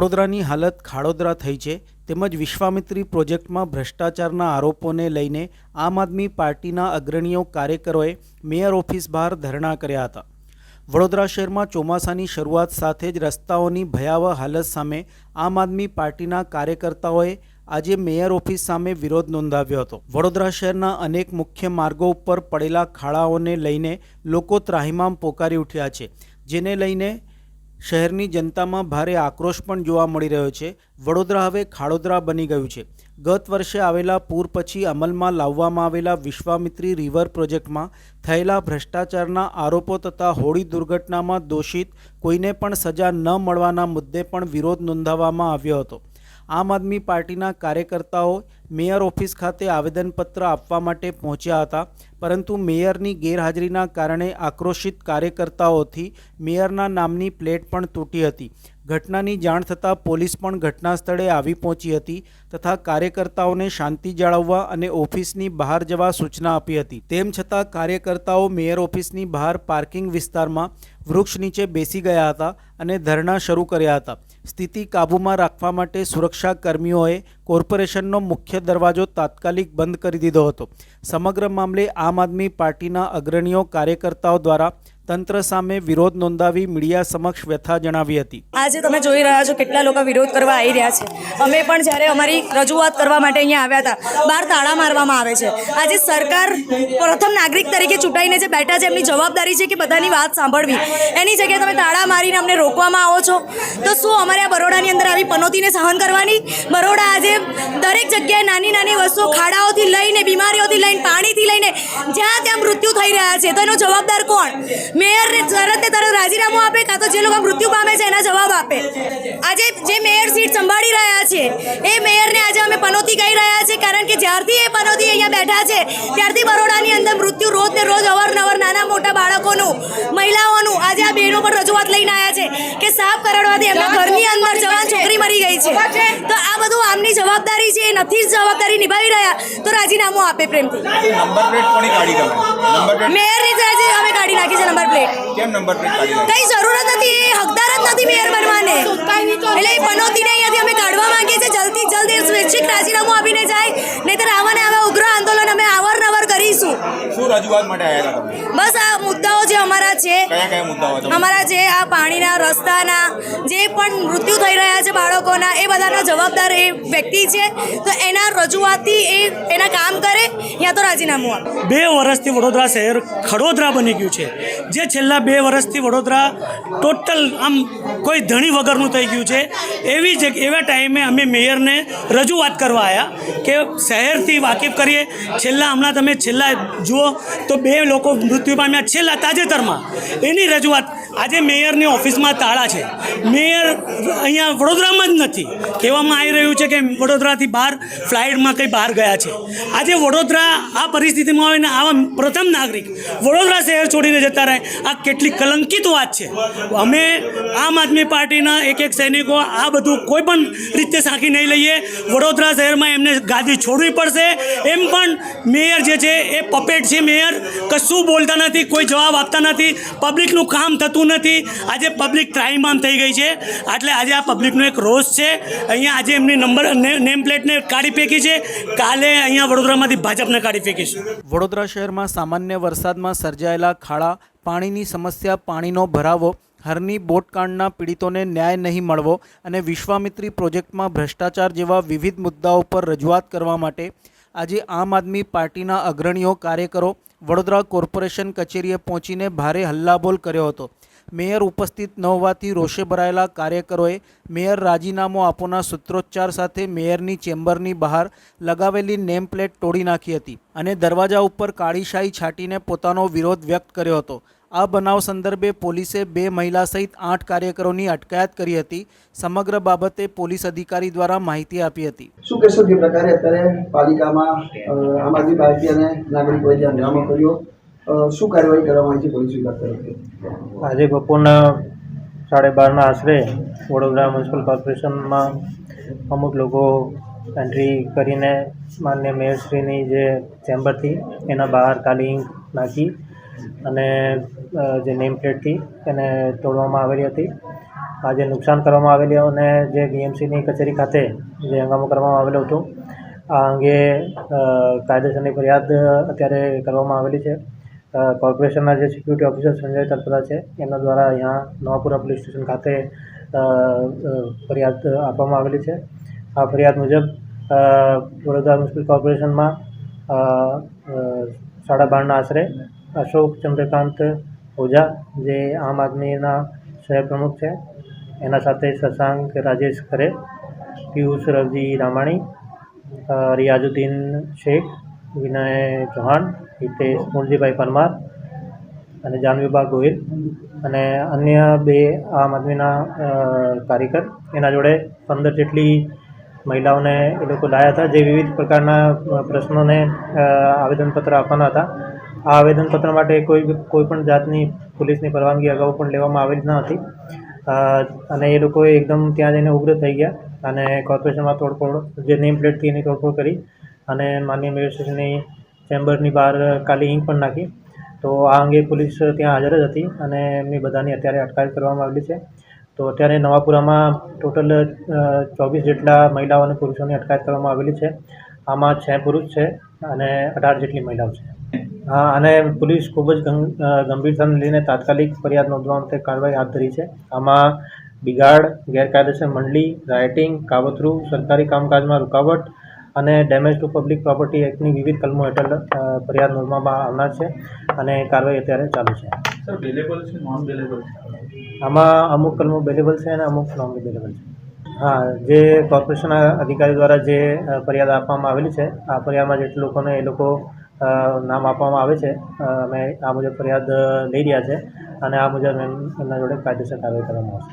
વડોદરાની હાલત ખાડોદરા થઈ છે. તેમજ વિશ્વામિત્રી પ્રોજેક્ટમાં ભ્રષ્ટાચારના આરોપોને લઈને આમ આદમી પાર્ટીના અગ્રણીઓ કાર્યકરોએ મેયર ઓફિસ બહાર ધરણા કર્યા હતા. વડોદરા શહેરમાં ચોમાસાની શરૂઆત સાથે જ રસ્તાઓની ભયાવહ હાલત સામે આમ આદમી પાર્ટીના કાર્યકર્તાઓએ આજે મેયર ઓફિસ સામે વિરોધ નોંધાવ્યો હતો. વડોદરા શહેરના અનેક મુખ્ય માર્ગો ઉપર પડેલા ખાડાઓને લઈને લોકો ત્રાહિમામ પોકારી ઉઠ્યા છે, જેને લઈને શહેરની જનતામાં ભારે આક્રોશ પણ જોવા મળી રહ્યો છે. વડોદરા હવે ખાડોદરા બની ગયું છે. ગત વર્ષે આવેલા પૂર પછી અમલમાં લાવવામાં આવેલા વિશ્વામિત્રી રિવર પ્રોજેક્ટમાં થયેલા ભ્રષ્ટાચારના આરોપો તથા હોળી દુર્ઘટનામાં દોષિત કોઈને પણ સજા ન મળવાના મુદ્દે પણ વિરોધ નોંધાવવામાં આવ્યો હતો. આમ આદમી પાર્ટીના કાર્યકર્તાઓ મેયર ઓફિસ ખાતે આવેદનપત્ર આપવા માટે પહોંચ્યા હતા, પરંતુ મેયરની ગેરહાજરીના કારણે આક્રોશિત કાર્યકર્તાઓથી મેયરના નામની પ્લેટ પણ તૂટી હતી. ઘટનાની જાણ થતાં પોલીસ પણ ઘટના સ્થળે આવી પહોંચી હતી તથા કાર્યકર્તાઓને શાંતિ જાળવવા અને ઓફિસની બહાર જવા સૂચના આપી હતી. તેમ છતાં કાર્યકર્તાઓ મેયર ઓફિસની બહાર પાર્કિંગ વિસ્તારમાં વૃક્ષ નીચે બેસી ગયા હતા અને ધરણા શરૂ કર્યા હતા. સ્થિતિ કાબૂમાં રાખવા માટે સુરક્ષા કર્મીઓએ કોર્પોરેશનનો મુખ્ય દરવાજો તાત્કાલિક બંધ કરી દીધો હતો. સમગ્ર મામલે આમ આદમી પાર્ટીના અગ્રણીઓ કાર્યકર્તાઓ દ્વારા તંત્ર સામે વિરોધ નોંધાવી મીડિયા સમક્ષ વ્યથા જણાવી હતી. આજે તમે જોઈ રહ્યા છો કેટલા લોકો વિરોધ કરવા આવી રહ્યા છે. અમે પણ જ્યારે અમારી રજૂઆત કરવા માટે અહીંયા આવ્યા હતા બહાર તાળા મારવામાં આવે છે. આજે સરકાર પ્રથમ નાગરિક તરીકે ચૂંટાઈને જે બેઠા છે, એમની જવાબદારી છે કે બધાની વાત સાંભળવી. એની જગ્યાએ તમે તાળા મારીને અમને રોકવામાં આવો છો. તો શું અમારે આ બરોડાની અંદર આવી પનોતીને સહન કરવાની? બરોડા આજે દરેક જગ્યાએ નાની નાની વસ્તુઓ ખાડાઓથી લઈને, બીમારીઓથી લઈને, પાણીથી લઈને જ્યાં ત્યાં મૃત્યુ થઈ રહ્યા છે, તો એનો જવાબદાર કોણ? તરત ને તરત રાજીનામું આપે કાં તો જે લોકો મૃત્યુ પામે છે એના જવાબ આપે. આજે જે મેયર સીટ સંભાળી રહ્યા છે, એ મેયરને આજે અમે પનોતી કહી રહ્યા છે, કારણ કે જ્યારથી એ પનોતી અહીંયા બેઠા છે, ત્યારથી બરોડાની અંદર મૃત્યુ રોજ ને રોજ અવારનવાર નાના મોટા બાળકોનું મહિલાઓનું આજે આ બહેનો પર રજૂઆત લઈને આવ્યા છે કે સાફ કરાડવાથી એમના ઘરની અંદર જવાન છોકરી મરી ગઈ છે. તો આ બધું આમની જવાબદારી છે એ નથી જવાબદારી નિભાવી રહ્યા. તો રાજીનામું આપે પ્રેમથી. નંબર પ્લેટ કોની કાઢી તમે? Number plate? મેયરની જ આજે અમે કાઢી નાખી છે નંબર પ્લેટ. કેમ નંબર પ્લેટ કઈ જરૂરત નથી એ હકદાર જ નથી મેયર બનવાને. એટલે એ પનોતીને અહીંયાથી અમે કાઢવા માંગીએ છીએ. જલ્દી જલ્દી સ્વૈચ્છિક રાજીનામું આપીને જાય નહીંતર આવા ને આવા ઉગ્ર આંદોલન અમે અવારનવાર કરીશું શું રજૂઆત માટે આવ્યા હતા તમે? બસ આ મુદ્દાઓ જે અમારા છે કયા કયા મુદ્દાઓ હતા? અમારા જે આ પાણીના રસ્તાના જે પણ મૃત્યુ થઈ રહ્યા છે બાળકોના એ બધાનો જવાબદાર એ વ્યક્તિ છે. તો એના રજૂઆતથી એ એના કામ કરે યા તો રાજીનામું આપે. બે વર્ષથી વડોદરા શહેર ખડોદરા બની ગયું છે. જે છેલ્લા બે વર્ષથી વડોદરા ટોટલ આમ કોઈ ધણી વગરનું થઈ ગયું છે. એવી જ એવા ટાઈમે અમે મેયરને રજૂઆત કરવા આવ્યા કે શહેરથી વાકેફ કરીએ. છેલ્લા હમણાં તમે છેલ્લા જુઓ તો બે લોકો મૃત્યુ પામ્યા છેલ્લા તાજેતરમાં. એની રજૂઆત આજે મેયરની ઓફિસમાં તાળા છે. મેયર અહીંયા વડોદરામાં જ નથી. કહેવામાં આવી રહ્યું છે કે વડોદરાથી બહાર, ફ્લાઇટમાં કંઈ બહાર ગયા છે. આજે વડોદરા આ પરિસ્થિતિમાં હોય આવા પ્રથમ નાગરિક વડોદરા શહેર છોડીને જતા રહે, આ કેટલી કલંકિત વાત છે. અમે આમ આદમી પાર્ટીના એક એક સૈનિકો આ બધું કોઈ પણ રીતે સાંકી નહીં લઈએ. વડોદરા શહેરમાં એમને ગાદી છોડવી પડશે. એમ પણ મેયર જે છે એ પપેટ છે મેયર કશું બોલતા નથી, કોઈ જવાબ આપતા નથી પબ્લિકનું કામ થતું નથી. આજે પબ્લિક ત્રાહીમામ થઈ ગઈ છે. એટલે આજે આ પબ્લિકનો એક રોષ છે. અહીંયા આજે એમની નંબર નેમ પ્લેટને કાઢી ફેંકી છે. કાલે અહીંયા વડોદરામાંથી ભાજપને કાઢી ફેંકીશું વડોદરા શહેરમાં સામાન્ય વરસાદમાં સર્જાયેલા ખાડા, પાણીની સમસ્યા, પાણીનો ભરાવો, હરની બોટકાંડના પીડિતોને ન્યાય નહીં મળવો અને વિશ્વામિત્રી પ્રોજેક્ટમાં ભ્રષ્ટાચાર જેવા વિવિધ મુદ્દાઓ પર રજૂઆત કરવા માટે આજે આમ આદમી પાર્ટીના અગ્રણીઓ કાર્યકરો વડોદરા કોર્પોરેશન કચેરીએ પહોંચીને ભારે હલ્લાબોલ કર્યો હતો. મેયર ઉપસ્થિત ન હોવાથી રોષે ભરાયેલા કાર્યકરોએ મેયર રાજીનામું આપોના સૂત્રોચ્ચાર સાથે મેયરની ચેમ્બરની બહાર લગાવેલી નેમ પ્લેટ તોડી નાખી હતી અને દરવાજા ઉપર કાળીશાહી છાંટીને પોતાનો વિરોધ વ્યક્ત કર્યો હતો. આ બનાવ સંદર્ભે પોલીસે બે મહિલા સહિત આઠ કાર્યકરોની અટકાયત કરી હતી. સમગ્ર બાબતે પોલીસ અધિકારી દ્વારા માહિતી આપી હતી. શું કહેશો જે પ્રકારે અત્યારે પાલિકામાં આમ આદમી પાર્ટી અને નાગરિકોએ જે હંગામો કર્યો? શું કાર્યવાહી કરવામાં આવી છે પોલીસ વિભાગ તરફથી? આજે બપોરના સાડા બારના આશરે વડોદરા મ્યુનિસિપલ કોર્પોરેશનમાં અમુક લોકો એન્ટ્રી કરીને માન્ય મેયરશ્રીની જે ચેમ્બરથી એના બહાર કાલી નાખી અને જે નેમ પ્લેટથી એને તોડવામાં આવેલી હતી. આ જે નુકસાન કરવામાં આવેલી અને જે બીએમસીની કચેરી ખાતે જે હંગામો કરવામાં આવેલો હતો, આ અંગે કાયદેસરની ફરિયાદ અત્યારે કરવામાં આવેલી છે. કોર્પોરેશનના જે સિક્યુરિટી ઓફિસર સંજય તલપરા છે એમના દ્વારા અહીંયા નવાપુરા પોલીસ સ્ટેશન ખાતે ફરિયાદ આપવામાં આવેલી છે. આ ફરિયાદ મુજબ વડોદરા મ્યુનિસિપલ કોર્પોરેશનમાં સાડા બારના આશરે અશોક ચંદ્રકાંત ઓઝા, જે આમ આદમીના શહેર પ્રમુખ છે. એના સાથે શશાંક રાજેશ ખરે પિયુષ રવજી રામાણી રિયાઝુદ્દીન શેખ, વિનય ચૌહાણ, હિતેશ મુરજીભાઈ પરમાર અને જાનવીબા ગોહિલ અને અન્ય બે આમ આદમીના કાર્યકર. એના જોડે પંદર જેટલી મહિલાઓને એ લોકો લાયા હતા, જે વિવિધ પ્રકારના પ્રશ્નોને આવેદનપત્ર આપવાના હતા. આ આવેદનપત્ર માટે કોઈ કોઈ પણ જાતની પોલીસની પરવાનગી અગાઉ પણ લેવામાં આવેલી ન હતી. અને એ લોકોએ એકદમ ત્યાં જઈને ઉગ્ર થઈ ગયા અને કોર્પોરેશનમાં તોડફોડ, જે નેમ પ્લેટથી એની તોડફોડ કરી અને માનનીય મેયર ચેમ્બરની બહાર કાલી ઇંક પણ નાખી. તો આ અંગે પોલીસ ત્યાં હાજર જ હતી અને એમની બધાની અત્યારે અટકાયત કરવામાં આવેલી છે. તો અત્યારે નવાપુરામાં ટોટલ ચોવીસ જેટલા મહિલાઓ અને પુરુષોની અટકાયત કરવામાં આવેલી છે. આમાં છ પુરુષ છે અને અઢાર જેટલી મહિલાઓ છે. અને પોલીસ ખૂબ જ ગંભીરતાને લઈને તાત્કાલિક ફરિયાદ નોંધવા માટે કાર્યવાહી હાથ ધરી છે. આમાં બિગાડ ગેરકાયદેસર મંડળી રાઇટિંગ કાવતરું સરકારી કામકાજમાં રૂકાવટ અને ડેમેજ ટુ પબ્લિક પ્રોપર્ટી એક્ટની વિવિધ કલમો હેઠળ ફરિયાદ નોંધવામાં આવનાર છે અને કાર્યવાહી અત્યારે ચાલુ છે. આમાં અમુક કલમો બેલેબલ છે અને અમુક નોન બેલેબલ છે. હા જે કોર્પોરેશનના અધિકારી દ્વારા જે ફરિયાદ આપવામાં આવેલી છે આ ફરિયાદમાં જેટલા લોકોને એ લોકો નામ આપવામાં આવે છે. અમે આ મુજબ ફરિયાદ લઈ રહ્યા છે અને આ મુજબ એમ એમના જોડે કાયદેસર કાર્યવાહી કરવામાં આવશે.